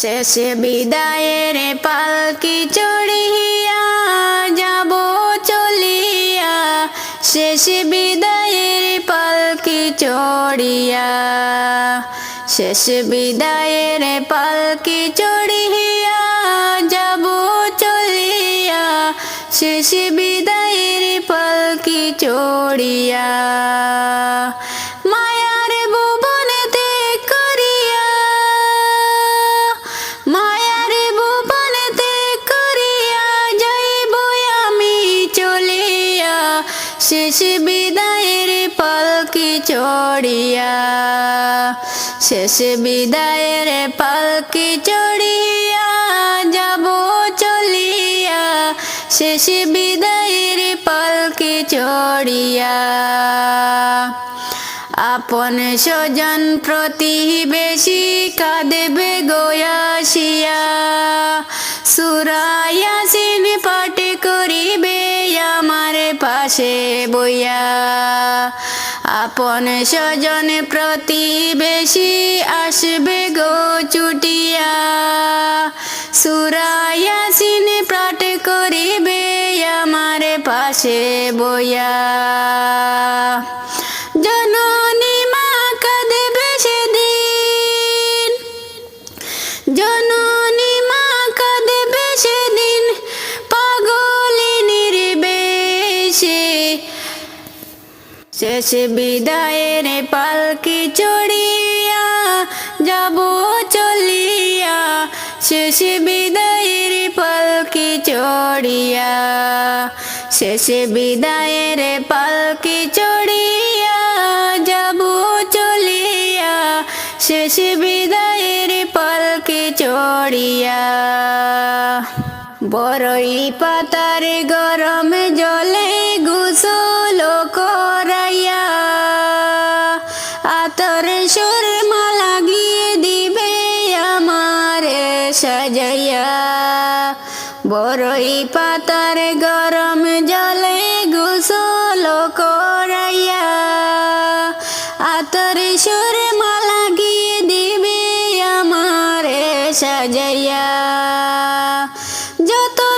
শেষে বিদায়ের পালকি চড়িয়া যাব চলিয়া। শেষে বিদায়ের পালকি চড়িয়া। শেষে বিদায়ের পালকি চড়িয়া যাব চলিয়া। শেষে বিদায়ের পালকি চড়িয়া। শেষ বিদায়ের পালকি চড়িয়া, শেষ বিদায়ের পালকি চড়িয়া যাব চলিয়া, শেষ বিদায়ের পালকি চড়িয়া। আপন স্বজন প্রতিবেশী কাঁদবে গোয়াসিয়া সুরায়াসিন পাঠ করিবে। পাশে বইয়া। আপন স্বজন প্রতিবেশী আসবে গো চুটিয়া। সুরায়াসিন পাঠ করিবে আমার পাশে বইয়া। জননী মা কাঁদবে সেদিন। জননী শেষ বিদায়ের পালকি চড়িয়া যাব চলিয়া। শেষ বিদায়ের পালকি চড়িয়া। শেষ বিদায়ের পালকি চড়িয়া যাব চলিয়া। শেষ বিদায়ের পালকি চড়িয়া। বড়ই পাতার গরম জলে গোসল বড়ই পাতার গরম জলে গোসল করাইয়া। আতর সুরে মালা গিয়ে দিবে আমারে সাজাইয়া। যতনে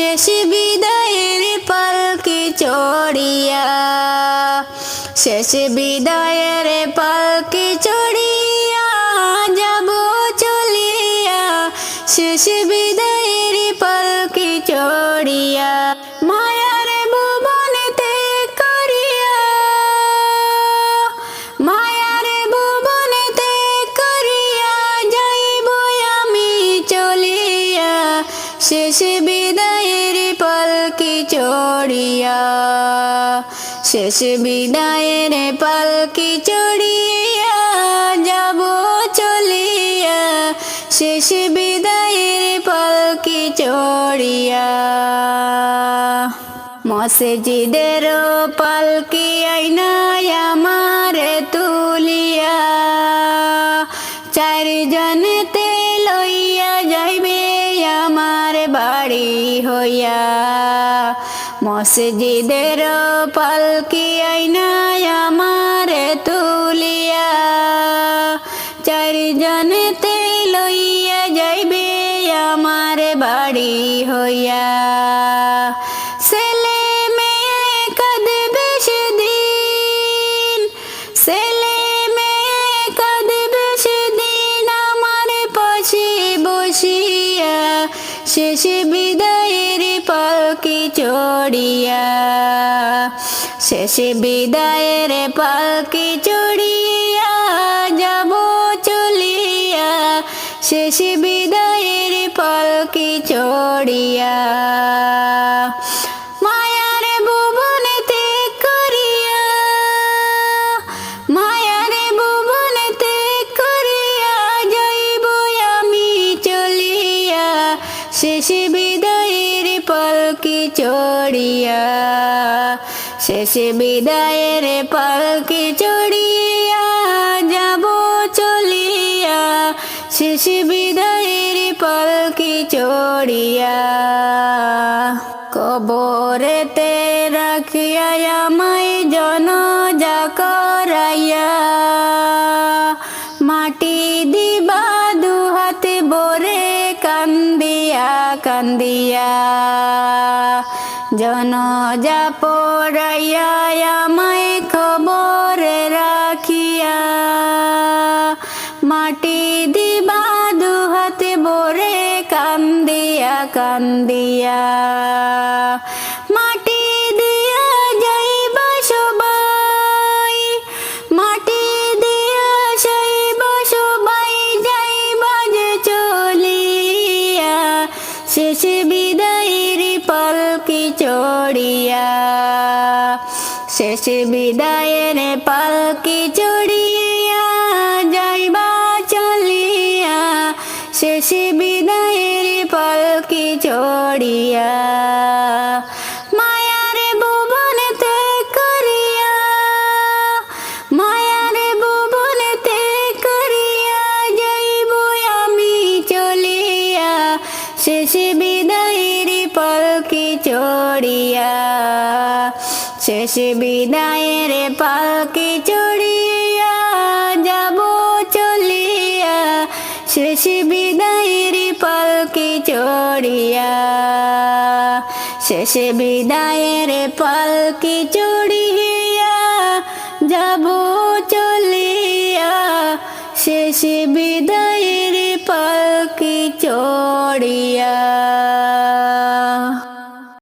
শেষ বিদায়ের পালকি চড়িয়া, শেষ বিদায়ের পালকি চড়িয়া যাব চলিয়া, শেষ বিদায়ের পালকি চড়িয়া, মায়ার ভুবনেতে করিয়া, মায়ার ভুবনেতে করিয়া যাইব আমি চলিয়া, শেষ পালকি চড়িয়া। শেষ বিদায়ের পালকি চড়িয়া যাব চলিয়া। শেষ বিদায়ের পালকি চড়িয়া। মসজিদের পালকি আইনায় আমার তুলিয়া। চারজনতে লইয়া যাইবে আমার বাড়ি হইয়া। মসজিদের পালকি আইনায় আমার তুলিয়া চারজনতে লইয়া যাইবে আমার বাড়ি হইয়া। শেষ বিদায়ের পালকি চড়িয়া শেষে বিদায়ের পালকি চড়িয়া যাব চলিয়া শেষে বিদায়ের পালকি চড়িয়া। শেষ বিদায়ের পালকি চড়িয়া, শেষ বিদায়ের পালকি চড়িয়া যাব চলিয়া, শেষ বিদায়ের পালকি চড়িয়া কবরেতে কান্দিয়া জন যা পড়াইয়া আমায় খবরে রাখিয়া। মাটি দিবা দু হাতে বরে কান্দিয়া কান্দিয়া। শেষ বিদায়ের পালকি চড়িয়া শেষ বিদায়ের পালকি চড়িয়া যাইবা চলিয়া শেষ বিদায়ের পালকি চড়িয়া শেষ বিদায়ের পালকি চড়িয়া শেষ বিদায়ের পালকি চড়িয়া যাব চলিয়া শেষ বিদায়ের পালকি চড়িয়া শেষ বিদায়ের পালকি চড়িয়া যাব চলিয়া শেষ বিদায়